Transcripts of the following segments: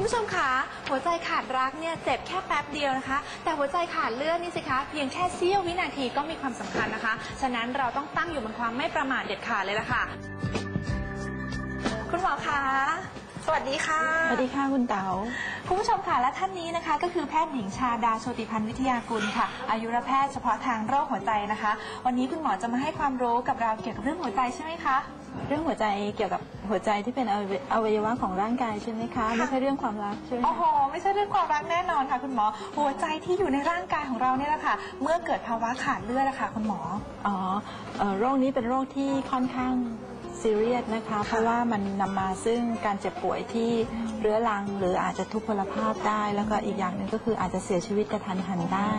คุณผู้ชมคะหัวใจขาดรักเนี่ยเจ็บแค่แป๊บเดียวนะคะ แต่หัวใจขาดเลือดนี่สิคะ เพียงแค่เสี้ยววินาทีก็มีความสำคัญนะคะ ฉะนั้นเราต้องตั้งอยู่บนความไม่ประมาทเด็ดขาดเลยล่ะค่ะ คุณหมอคะสวัสดีค่ะ สวัสดีค่ะคุณเต๋าคุณผู้ชมค่ะและท่านนี้นะคะ ก็คือแพทย์หญิงชาดาโชติพันธ์วิทยากุลค่ะ อายุรแพทย์เฉพาะทางโรคหัวใจนะคะ วันนี้คุณหมอจะมาให้ความรู้กับเราเกี่ยวกับเรื่องหัวใจใช่ไหมคะ เรื่องหัวใจเกี่ยวกับ หัวใจที่เป็นอวัยอวัยวะของร่างกายใช่ไหมคะไม่ใช่เรื่องความรักใช่ไหมโอ้คะโห ไม่ใช่เรื่องความรักแน่นอนค่ะ คุณหมอ หัวใจที่อยู่ในร่างกายของเราเนี่ยแหละค่ะ เมื่อเกิดภาวะขาดเลือดอะค่ะ คุณหมอ อ๋อเอ่อโรคนี้เป็นโรคที่ค่อนข้างซีเรียสนะคะ เพราะว่ามันนำมาซึ่งการเจ็บป่วยที่เรื้อรัง หรืออาจจะทุพพลภาพได้ แล้วก็อีกอย่างหนึ่งก็คืออาจจะเสียชีวิตกระทันหันได้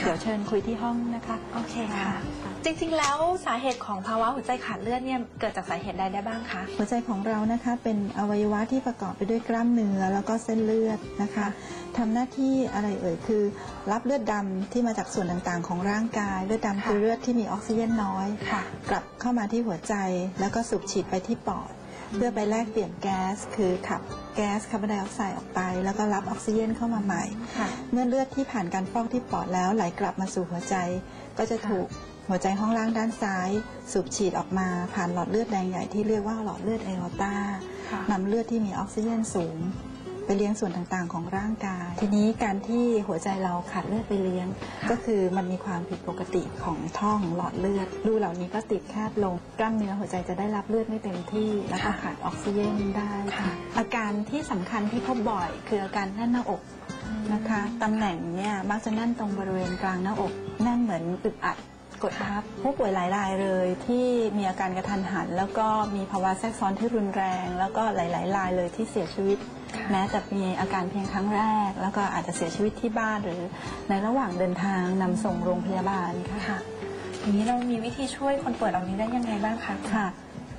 เดี๋ยวเชิญคุยที่ห้องนะคะ โอเคค่ะ จริงๆ แล้วสาเหตุของภาวะหัวใจขาดเลือดเนี่ยเกิดจากสาเหตุใดได้บ้างคะหัวใจของเรานะคะเป็นอวัยวะที่ประกอบไปด้วยกล้ามเนื้อแล้วก็เส้นเลือดนะคะทำหน้าที่อะไรเอ่ยคือ รับเลือดดำที่มาจากส่วนต่างๆ ของร่างกาย เลือดดำค่ะคือเลือดที่มีออกซิเจนน้อยค่ะกลับเข้ามาที่หัวใจแล้วก็สูบฉีดไปที่ปอด เพื่อไปแลกเปลี่ยนแก๊สคือขับแก๊สคาร์บอนไดออกไซด์ออกไป แล้วก็รับออกซิเจนเข้ามาใหม่ค่ะเมื่อเลือดที่ผ่านการฟอกที่ปอดแล้วไหลกลับมาสู่หัวใจ ก็จะถูก หัวใจห้องล่างด้านซ้าย สูบฉีดออกมาผ่านหลอดเลือดแดงใหญ่ที่เรียกว่าหลอดเลือดเอโรตาค่ะนำเลือดที่มีออกซิเจนสูง ไปเลี้ยงส่วนต่างๆ ของร่างกาย ทีนี้การที่หัวใจเราขาดเลือดไปเลี้ยง ก็คือมันมีความผิดปกติของท่อของหลอดเลือดรูเหล่านี้ก็ติดแคบลงกล้ามเนื้อหัวใจจะได้รับเลือดไม่เต็มที่ แล้วก็ขาดออกซิเจนได้ค่ะอาการที่สำคัญที่พบบ่อย คืออาการแน่นหน้าอกนะคะตำแหน่งเนี่ยมักจะแน่นตรงบริเวณกลางหน้าอกแน่นเหมือนอึดอัด กดทับผู้ป่วยหลายรายเลย ที่มีอาการกระทันหัน แล้วก็มีภาวะแทรกซ้อนที่รุนแรง แล้วก็หลาย ๆ รายเลยที่เสียชีวิต แม้จะมีอาการเพียงครั้งแรก แล้วก็อาจจะเสียชีวิตที่บ้านหรือ ในระหว่างเดินทางนำส่งโรงพยาบาลค่ะ ค่ะทีนี้เรามีวิธีช่วยคนป่วยเหล่านี้ได้ยังไงบ้างคะ ค่ะ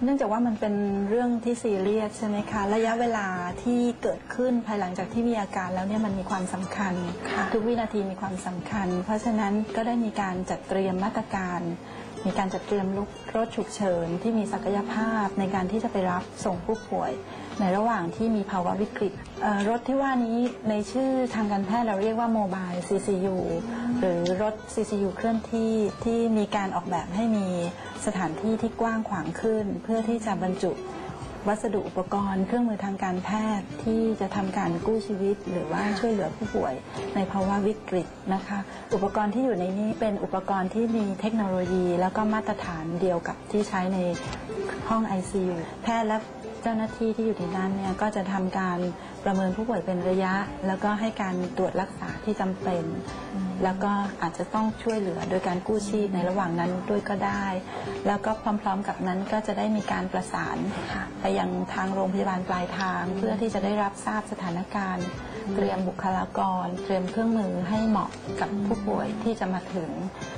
เนื่องจากว่ามันเป็นเรื่องที่ซีเรียสใช่ไหมคะระยะเวลาที่เกิดขึ้นภายหลังจากที่มีอาการแล้วเนี่ยมันมีความสำคัญค่ะทุกวินาทีมีความสำคัญ เพราะฉะนั้นก็ได้มีการจัดเตรียมมาตรการ มีการจัดเตรียมรถฉุกเฉินที่มีศักยภาพในการที่จะไปรับส่งผู้ป่วย ในระหว่างที่มีภาวะวิกฤตรถที่ว่านี้ในชื่อทางการแพทย์เราเรียกว่าโมบาย CCU หรือรถ CCU เคลื่อนที่ที่มีการออกแบบให้มีสถานที่ที่กว้างขวางขึ้น เพื่อที่จะบรรจุ วัสดุอุปกรณ์ เครื่องมือทางการแพทย์ที่จะทำการกู้ชีวิต หรือว่าช่วยเหลือผู้ป่วยในภาวะวิกฤตนะคะ อุปกรณ์ที่อยู่ในนี้เป็นอุปกรณ์ที่มีเทคโนโลยี แล้วก็มาตรฐานเดียวกับที่ใช้ในห้อง ICU แพทย์และเจ้าหน้าที่ที่อยู่ในนั้นเนี่ยก็จะทำการประเมินผู้ป่วยเป็นระยะ แล้วก็ให้การตรวจรักษาที่จำเป็น แล้วก็อาจจะต้องช่วยเหลือโดยการกู้ชีพในระหว่างนั้นด้วยก็ได้ แล้วก็พร้อมๆกับนั้นก็จะได้มีการประสานไปยังทางโรงพยาบาลปลายทาง เพื่อที่จะได้รับทราบสถานการณ์ เตรียมบุคลากร เตรียมเครื่องมือให้เหมาะกับผู้ป่วยที่จะมาถึง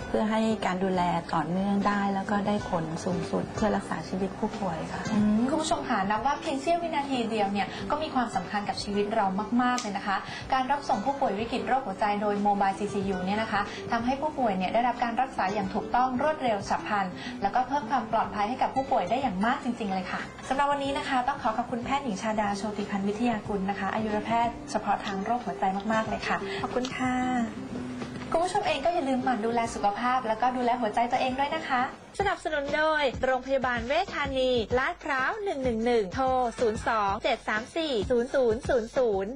เพื่อให้การดูแลต่อเนื่องได้ แล้วก็ได้ผลสูงสุดเพื่อรักษาชีวิตผู้ป่วยค่ะ อืมคุณผู้ชมค่ะนับว่าเพียงเสี้ยววินาทีเดียวเนี่ยก็มีความสำคัญกับชีวิตเรามาก ๆ เลยนะคะ การรับส่งผู้ป่วยวิกฤตโรคหัวใจโดยโมบาย CCU เนี่ยนะคะทำให้ผู้ป่วยเนี่ยได้รับการรักษาอย่างถูกต้องรวดเร็วฉับพลัน แล้วก็เพิ่มความปลอดภัยให้กับผู้ป่วยได้อย่างมากจริง ๆ เลยค่ะสำหรับวันนี้นะคะ ต้องขอขอบคุณแพทย์หญิงชาดาโชติพันธ์วิทยากุลนะคะอายุรแพทย์เฉพาะทางโรคหัวใจมากๆเลยค่ะ ขอบคุณค่ะ คุณผู้ชมเองก็อย่าลืมหมั่นดูแลสุขภาพ แล้วก็ดูแลหัวใจตัวเองด้วยนะคะ สนับสนุนโดย โรงพยาบาลเวชธานี ลาดพร้าว 111 โทร 02 734 0000